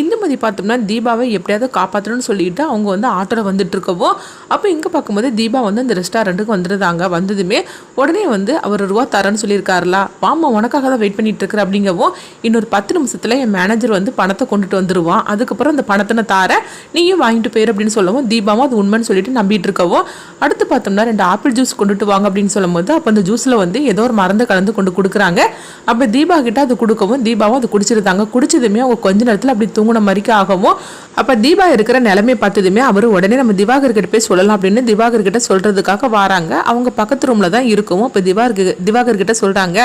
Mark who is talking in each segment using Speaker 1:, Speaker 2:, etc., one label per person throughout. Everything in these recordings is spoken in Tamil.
Speaker 1: இந்துமதி பார்த்தோம்னா தீபாவை எப்படியாவது காப்பாற்றணும்னு சொல்லிட்டு அவங்க வந்து ஆட்டோவில் வந்துட்டு இருக்கவோ அப்போ இங்கே பார்க்கும்போது தீபா வந்து அந்த ரெஸ்டாரண்ட்டுக்கு வந்துருந்தாங்க வந்ததுமே உடனே வந்து அவர் ரூபா தரேன்னு சொல்லியிருக்காருல. வாமா உனக்காக தான் வெயிட் பண்ணிட்டு இருக்கிற அப்படிங்கவும் இன்னொரு பத்து நிமிஷத்தில் என் மேனேஜர் வந்து பணத்தை கொண்டுட்டு வந்துருவான். அதுக்கப்புறம் அந்த பணத்தை நான் தார நீயும் வாங்கிட்டு போயிரு அப்படின்னு சொல்லவும் தீபாவும் அது உண்மைன்னு சொல்லிட்டு நம்பிட்டு இருக்கவோ அடுத்து பார்த்தோம்னா ரெண்டு ஆப்பிள் ஜூஸ் கொண்டுட்டு வாங்க அப்படின்னு சொல்லும்போது அப்போ அந்த ஜூஸில் வந்து ஏதோ ஒரு மருந்து கலந்து கொண்டு கொடுக்குறாங்க. அப்போ தீபா கிட்ட அது கொடுக்கவும் தீபாவும் அது குடிச்சிருந்தாங்க. குடிச்சதுமே அவங்க கொஞ்ச நேரத்தில் அப்படி தூங்கின மாதிரிக்கு ஆகவும் அப்போ தீபா இருக்கிற நிலைமை பார்த்ததுமே அவர் உடனே நம்ம திவாகர்கிட்ட போய் சொல்லலாம் அப்படின்னு திவாகர்கிட்ட சொல்கிறதுக்காக வராங்க. அவங்க பக்கத்து ரூமில் தான் இருக்கவும் இப்போ திவாகர் திவாகர்கிட்ட சொல்கிறாங்க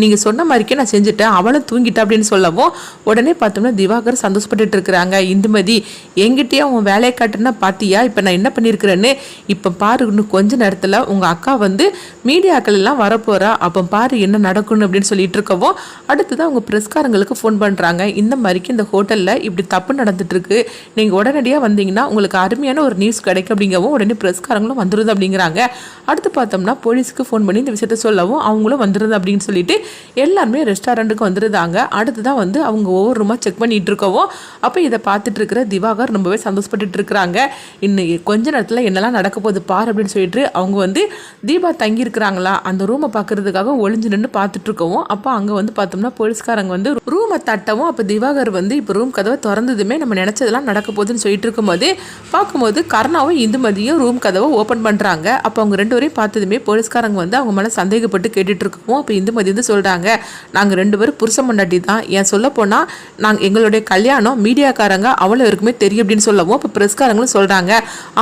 Speaker 1: நீங்கள் சொன்ன மாதிரிக்கே நான் செஞ்சுட்டேன் அவளும் தூங்கிட்டா அப்படின்னு சொல்லவும் உடனே பார்த்தோம்னா திவாகர் சந்தோஷப்பட்டுட்டு இருக்கிறாங்க. இந்துமதி எங்கிட்டயே உன் வேலையை காட்டுன்னா பார்த்தியா இப்போ நான் என்ன பண்ணியிருக்கிறேன்னு? இப்போ பாரு இன்னும் கொஞ்ச நேரத்தில் உங்கள் அக்கா வந்து மீடியாக்கள் எல்லாம் வரப்போகிறா அப்போ பாரு என்ன நடக்கும்னு அப்படின்னு சொல்லிட்டு இருக்கவும் அடுத்ததான் அவங்க பிரஸ்காரங்களுக்கு ஃபோன் பண்ணுறாங்க இந்த மாதிரிக்கு இந்த ஹோட்டலில் இப்படி தப்பு நடந்துட்டு இருக்கு நீங்க உடனடியாக வந்தீங்கன்னா உங்களுக்கு அருமையான ஒரு நியூஸ் கிடைக்கும் அப்படிங்கவும் உடனே பிரஸ்காரங்களும் வந்துருது அப்படிங்கிறாங்க. அடுத்து பார்த்தோம்னா போலீஸ்க்கு ஃபோன் பண்ணி இந்த விஷயத்த சொல்லவும் அவங்களும் வந்துடுது அப்படின்னு சொல்லிட்டு எல்லாருமே ரெஸ்டாரண்ட்டுக்கு வந்துருந்தாங்க அடுத்து தான் வந்து அவங்க ஒவ்வொரு ரூமாக செக் பண்ணிட்டு இருக்கவும் அப்போ இதை பார்த்துட்டு இருக்கிற திவாகர் ரொம்பவே சந்தோஷப்பட்டு இருக்கிறாங்க இன்னும் கொஞ்ச நேரத்தில் என்னெல்லாம் நடக்க போகுது பார் அப்படின்னு சொல்லிட்டு அவங்க வந்து தீபா தங்கி இருக்கிறாங்களா அந்த ரூமை பார்க்கறதுக்காக ஒளிஞ்சு நின்று பார்த்துட்டு இருக்கவும் அப்போ அங்கே வந்து பார்த்தோம்னா போலீஸ்காரங்க வந்து ரூமை தட்டவும் அப்போ திவாகர் வந்து இப்போ ரூம் கதவை திறந்ததுமே நம்ம நினச்சதெல்லாம் நடக்க போகுதுன்னு சொல்லிட்டு இருக்கும்போது பார்க்கும்போது கருணாவும் இந்துமதியும் ரூம் கதவை ஓப்பன் பண்ணுறாங்க அப்போ அவங்க ரெண்டு பேரையும் பார்த்ததுமே போலீஸ்காரங்க வந்து அவங்க மேலே சந்தேகப்பட்டு கேட்டுட்டு இருக்கோம் அப்போ இந்துமதி வந்து சொல்கிறாங்க நாங்கள் ரெண்டு பேரும் புருஷ மண்டாட்டி தான். ஏன் சொல்ல போனால் நாங்கள் எங்களுடைய கல்யாணம் மீடியாக்காரங்க அவ்வளோ இருக்குமே தெரியும் அப்படின்னு சொல்லவும் இப்போ பிரஸ்காரங்களும் சொல்கிறாங்க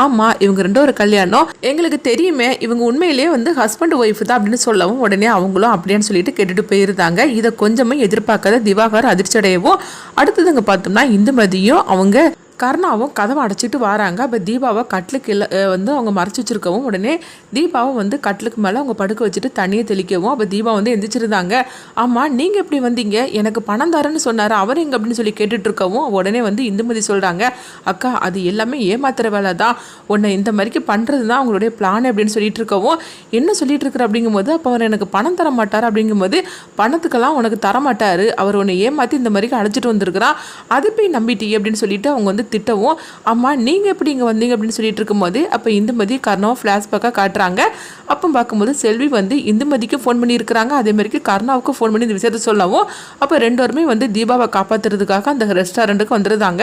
Speaker 1: ஆமாம் இவங்க ரெண்டு ஒரு கல்யாணம். எங்களுக்கு தெரியுமே இவங்க உண்மையிலேயே வந்து ஹஸ்பண்ட் ஒய்ஃப் தான் அப்படின்னு சொல்லவும் உடனே அவங்களும் அப்படியான்னு சொல்லிட்டு கேட்டுட்டு போயிருந்தாங்க. இதை கொஞ்சமே எதிர்பார்க்காத திவாகர் அதிர்ச்சி அடையவும் அடுத்ததுங்க பார்த்தோம்னா இந்துமதியும் அவங்க கர்ணாவும் கதவை அடைச்சிட்டு வராங்க. அப்போ தீபாவை கட்டிலுக்கு இல்லை வந்து அவங்க மறைச்சி வச்சிருக்கவும் உடனே தீபாவை வந்து கட்டிலுக்கு மேலே அவங்க படுக்க வச்சுட்டு தண்ணியை தெளிக்கவும் அப்போ தீபா வந்து எந்திரிச்சிருந்தாங்க. ஆமாம் நீங்கள் எப்படி வந்தீங்க? எனக்கு பணம் தரேன்னு சொன்னார். அவர் எங்கே அப்படின்னு சொல்லி கேட்டுட்டு இருக்கவும் உடனே வந்து இந்துமதி சொல்கிறாங்க அக்கா அது எல்லாமே ஏமாத்துற வேலை தான். உன்னை இந்த மாதிரிக்கு பண்ணுறது தான் அவங்களுடைய பிளான் அப்படின்னு சொல்லிட்டு இருக்கவும் என்ன சொல்லிட்டு இருக்கிற அப்படிங்கும்போது அப்போ அவர் எனக்கு பணம் தர மாட்டார் அப்படிங்கும்போது பணத்துக்கெல்லாம் உனக்கு தர மாட்டார் அவர் உன்னை ஏமாற்றி இந்த மாதிரிக்கு அழைச்சிட்டு வந்திருக்கிறான். அது போய் நம்பிட்டி அப்படின்னு சொல்லிட்டு அவங்க வந்து திட்டவும் அம்மா நீங்கள் எப்படி இங்கே வந்தீங்க? அப்படின்னு சொல்லிட்டு இருக்கும்போது அப்போ இந்துமதி கர்ணாவை ஃப்ளாஷ்பேக்காக காட்டுறாங்க. அப்போ பார்க்கும்போது செல்வி வந்து இந்துமதிக்கு ஃபோன் பண்ணியிருக்கிறாங்க. அதே மாதிரிக்கு கர்ணாவுக்கு ஃபோன் பண்ணி இந்த விஷயத்த சொல்லவும் அப்போ ரெண்டோருமே வந்து தீபாவை காப்பாற்றுறதுக்காக அந்த ரெஸ்டாரண்ட்டுக்கு வந்துருந்தாங்க.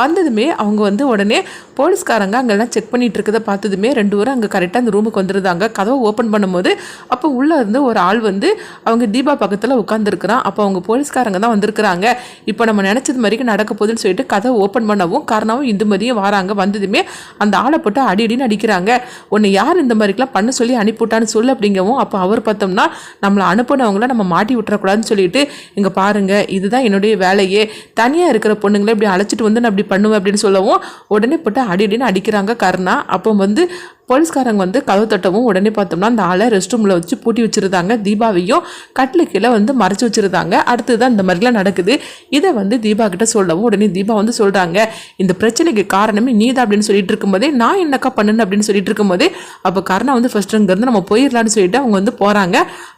Speaker 1: வந்ததுமே அவங்க வந்து உடனே போலீஸ்காரங்க அங்கெல்லாம் செக் பண்ணிட்டு இருக்கதை பார்த்ததுமே ரெண்டு பேரும் அங்கே கரெக்டாக அந்த ரூமுக்கு வந்துருந்தாங்க. கதவை ஓப்பன் பண்ணும்போது அப்போ உள்ளே இருந்து ஒரு ஆள் வந்து அவங்க தீபா பக்கத்தில் உட்காந்துருக்குறான் அப்போ அவங்க போலீஸ்காரங்க தான் வந்திருக்கிறாங்க. இப்போ நம்ம நினச்சது மாதிரிக்கு நடக்க போகுதுன்னு சொல்லிட்டு கதவை ஓப்பன் பண்ணவும் காரணமும் இந்துமதியும் வராங்க. வந்ததுமே அந்த ஆளை போட்டு அடி அடின்னு அடிக்கிறாங்க. உன்னை யார் இந்த மாதிரிக்கெல்லாம் பண்ண சொல்லி அனுப்பிவிட்டான்னு சொல்லு அப்படிங்கவும் அப்போ அவர் பார்த்தோம்னா நம்மளை அனுப்புனவங்கள நம்ம மாட்டி விட்டுறக்கூடாதுன்னு சொல்லிட்டு இங்கே பாருங்க இதுதான் என்னுடைய வேலையே. தனியாக இருக்கிற பொண்ணுங்களை இப்படி அழைச்சிட்டு வந்து நான் இப்படி பண்ணுவேன் அப்படின்னு சொல்லவும் உடனே போட்டு அடி அடின்னு அடிக்கிறாங்க கருணா. அப்போ வந்து போலீஸ்காரங்க வந்து கதவு தட்டவும் உடனே பார்த்தோம்னா அந்த ஆளை ரெஸ்ட் ரூமில் வச்சு பூட்டி வச்சுருந்தாங்க. தீபாவையும் கட்டில் கீழே வந்து மறைச்சி வச்சுருந்தாங்க. அடுத்து தான் இந்த மாதிரிலாம் நடக்குது. இதை வந்து தீபா கிட்ட சொல்லவும் உடனே தீபா வந்து சொல்கிறாங்க இந்த பிரச்சனைக்கு காரணமே நீ தான் அப்படின்னு சொல்லிட்டு இருக்கும்போதே நான் என்னக்கா பண்ணுன்னு அப்படின்னு சொல்லிட்டு இருக்கும்போதே அப்போ கருணா வந்து ஃபஸ்ட்டு இங்கேருந்து நம்ம போயிடலான்னு சொல்லிட்டு அவங்க வந்து போகிறாங்க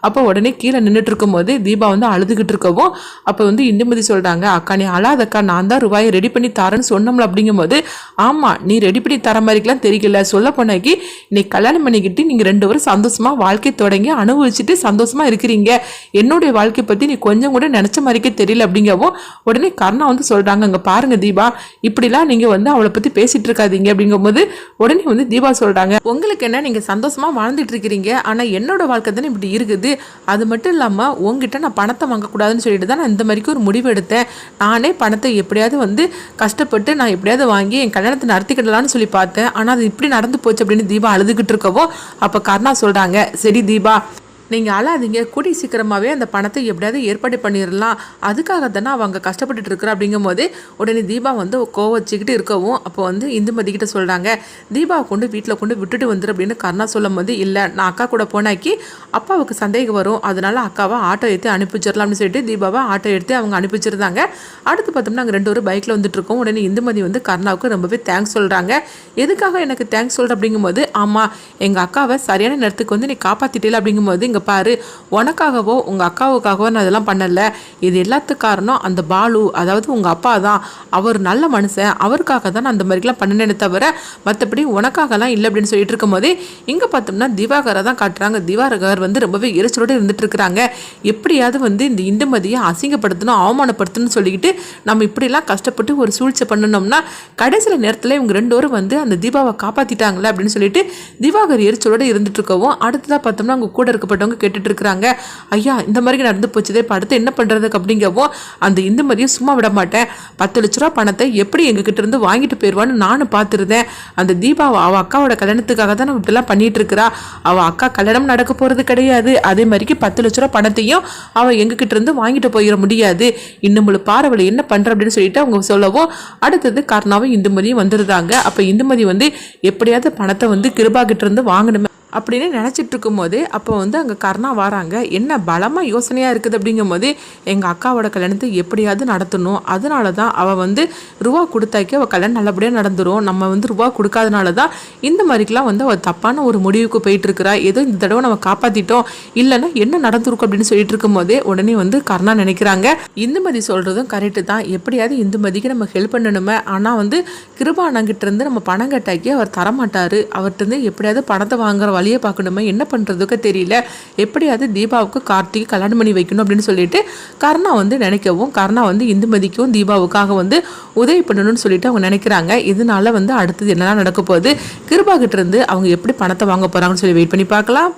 Speaker 1: அப்போ உடனே கீழே நின்றுட்டு இருக்கும்போது தீபா வந்து அழுதுகிட்டு இருக்கவும் அப்போ வந்து இந்துமதி சொல்கிறாங்க அக்கா நீ அழாதக்கா நான் தான் ரூபாயை ரெடி பண்ணி தரேன்னு சொன்னோம்ல அப்படிங்கும்போது ஆமாம் நீ ரெடி பண்ணி தர மாதிரிக்கெல்லாம் தெரியல. சொல்ல போனாக்கி இன்னைக்கு கல்யாணம் பண்ணிக்கிட்டு நீங்கள் ரெண்டு பேரும் சந்தோஷமா வாழ்க்கை தொடங்கி அனுபவிச்சுட்டு சந்தோஷமா இருக்கிறீங்க. என்னுடைய வாழ்க்கை பற்றி நீ கொஞ்சம் கூட நினச்ச மாதிரிக்கே தெரியல அப்படிங்கவும் உடனே கர்ணா வந்து சொல்கிறாங்க அங்கே பாருங்க தீபா இப்படிலாம் நீங்கள் வந்து அவளை பற்றி பேசிட்டு இருக்காதீங்க அப்படிங்கும்போது உடனே வந்து தீபா சொல்கிறாங்க உங்களுக்கு என்ன நீங்கள் சந்தோஷமா வாழ்ந்துட்டு இருக்கிறீங்க. ஆனால் என்னோட வாழ்க்கை தானே இப்படி இருக்குது. அது மட்டும் இல்லாமல் உங்ககிட்ட நான் பணத்தை வாங்கக்கூடாதுன்னு சொல்லிட்டு தான் நான் இந்த மாதிரிக்கு ஒரு முடிவு எடுத்தேன். நானே பணத்தை எப்படியாவது வந்து கஷ்டப்பட்டு நான் எப்படியாவது வாங்கி என் கல்யாணத்தை நடத்திக்கிடலான்னு சொல்லி பார்த்தேன். ஆனால் அது இப்படி நடந்து போச்சு அப்படின்னு தீபா அழுதுகிட்டு இருக்கவோ அப்போ கர்ணா சொல்கிறாங்க சரி தீபா நீங்கள் அழாதீங்க. கூடி சீக்கிரமாகவே அந்த பணத்தை எப்படியாவது ஏற்பாடு பண்ணிடலாம் அதுக்காக தானே அவங்க கஷ்டப்பட்டுட்டு இருக்கிறா அப்படிங்கும் போது உடனே தீபா வந்து கோவச்சிக்கிட்டு இருக்கவும் அப்போ வந்து இந்துமதி கிட்ட சொல்கிறாங்க தீபாவை கொண்டு வீட்டில் கொண்டு விட்டுட்டு வந்துரு அப்படின்னு கர்ணா சொல்லும் போது இல்லை நான் அக்கா கூட போனாக்கி அப்பாவுக்கு சந்தேகம் வரும். அதனால அக்காவை ஆட்டோ எடுத்து அனுப்பிச்சிடலாம்னு சொல்லிட்டு தீபாவை ஆட்டோ எடுத்து அவங்க அனுப்பிச்சிருந்தாங்க. அடுத்து பார்த்தோம்னா நாங்கள் ரெண்டு பேரும் பைக்கில் வந்துட்டு இருக்கோம் உடனே இந்துமதி வந்து கர்ணாவுக்கு ரொம்பவே தேங்க்ஸ் சொல்கிறாங்க எதுக்காக எனக்கு தேங்க்ஸ் சொல்கிற அப்படிங்கும்போது ஆமாம் எங்கள் அக்காவை சரியான நேரத்துக்கு வந்து நீ காப்பாற்றிட்டல அப்படிங்கும்போது இங்கே பாரு உனக்காகவோ உங்கள் அக்காவுக்காகவோ நான் இதெல்லாம் பண்ணலை. இது எல்லாத்துக்கு காரணம் அந்த பாலு அதாவது உங்கள் அப்பா தான். அவர் நல்ல மனுஷன் அவருக்காக தான் நான் அந்த மாதிரிலாம் பண்ணினேனே தவிர மற்றபடி உனக்காகலாம் இல்லை அப்படின்னு சொல்லிட்டு இருக்கும்போதே இங்கே பார்த்தோம்னா திவாகரை தான் காட்டுறாங்க. திவாகர் வந்து ரொம்பவே எரிச்சலோடு இருந்துட்டு இருக்கிறாங்க. எப்படியாவது வந்து இந்த இந்துமதியை அசிங்கப்படுத்தணும் அவமானப்படுத்தணும்னு சொல்லிக்கிட்டு நம்ம இப்படிலாம் கஷ்டப்பட்டு ஒரு சூழ்ச்சி பண்ணணும்னா கடைசியில் நேரத்தில் இவங்க ரெண்டு பேரும் வந்து அந்த தீபாவை காப்பாற்றிட்டாங்களே அப்படின்னு சொல்லிட்டு திவாகர் எரிச்சலோடு இருந்துட்டு இருக்கவும் அடுத்ததாக பார்த்தோம்னா அவங்க கூட இருக்கப்பட்டவங்க கேட்டுட்டு இருக்கிறாங்க ஐயா இந்த மாதிரி நடந்து போச்சுதே இப்போ அடுத்து என்ன பண்ணுறதுக்கு அப்படிங்கவோ அந்த இந்துமதியை சும்மா விட மாட்டேன். பத்து லட்ச ரூபா பணத்தை எப்படி எங்ககிட்ட இருந்து வாங்கிட்டு போயிடுவான்னு நானும் பார்த்துருந்தேன். அந்த தீபா அவள் அக்காவோட கல்யாணத்துக்காக தான் நம்ம இப்படிலாம் பண்ணிட்டு இருக்கிறா அவள் அக்கா கல்யாணம் நடக்க போகிறது கிடையாது. அதே மாதிரிக்கு பத்து லட்ச ரூபா பணத்தையும் அவள் எங்ககிட்ட இருந்து வாங்கிட்டு போயிட முடியாது. இன்னும் பாரவளை என்ன பண்ணுற அப்படின்னு சொல்லிட்டு அவங்க சொல்லவும் அடுத்தது கர்ணாவும் இந்துமதியும் வந்துருந்தாங்க அப்போ இந்துமதி வந்து எப்படியாவது பணத்தை வந்து கிருபா கிட்ட இருந்து வாங்கணுமே. அப்படின்னு நினச்சிட்டு இருக்கும்போது அப்போ வந்து அங்கே கர்ணா வராங்க. என்ன பலமாக யோசனையாக இருக்குது? அப்படிங்கும்போது எங்கள் அக்காவோட கல்யாணத்தை எப்படியாவது நடத்தணும். அதனால தான் அவள் வந்து ரூபா கொடுத்தாக்கி அவள் கல்யாணம் நல்லபடியாக நடந்துரும். நம்ம வந்து ரூபா கொடுக்காதனால தான் இந்த மாதிரிக்கெலாம் வந்து அவள் தப்பான ஒரு முடிவுக்கு போயிட்டுருக்குறா ஏதோ இந்த தடவை நம்ம காப்பாற்றிட்டோம் இல்லைன்னா என்ன நடந்திருக்கும்? அப்படின்னு சொல்லிட்டு இருக்கும்போது உடனே வந்து கர்ணா நினைக்கிறாங்க. இந்துமதி சொல்கிறதும் கரெக்டு தான். எப்படியாவது இந்துமதிக்கு நம்ம ஹெல்ப் பண்ணணுமே. ஆனால் வந்து கிருபானங்கிட்ட இருந்து நம்ம பணம் கட்டாக்கி அவர் தரமாட்டார். அவர்கிட்ட இருந்து எப்படியாவது பணத்தை வாங்குற வழியை பார்க்கணுமே? என்ன பண்ணுறதுக்கு தெரியல. எப்படியாவது தீபாவுக்கு கார்த்திக் கல்யாணம் பண்ணி வைக்கணும் அப்படின்னு சொல்லிட்டு கர்ணா வந்து நினைக்கவும் கர்ணா வந்து இந்துமதிக்கும் தீபாவுக்காக வந்து உதவி பண்ணணும்னு சொல்லிட்டு அவங்க நினைக்கிறாங்க. இதனால வந்து அடுத்தது என்னெல்லாம் நடக்க போகுது? கிருபா கிட்ட இருந்து அவங்க எப்படி பணத்தை வாங்க போகிறாங்கன்னு சொல்லி வெயிட் பண்ணி பார்க்கலாம்.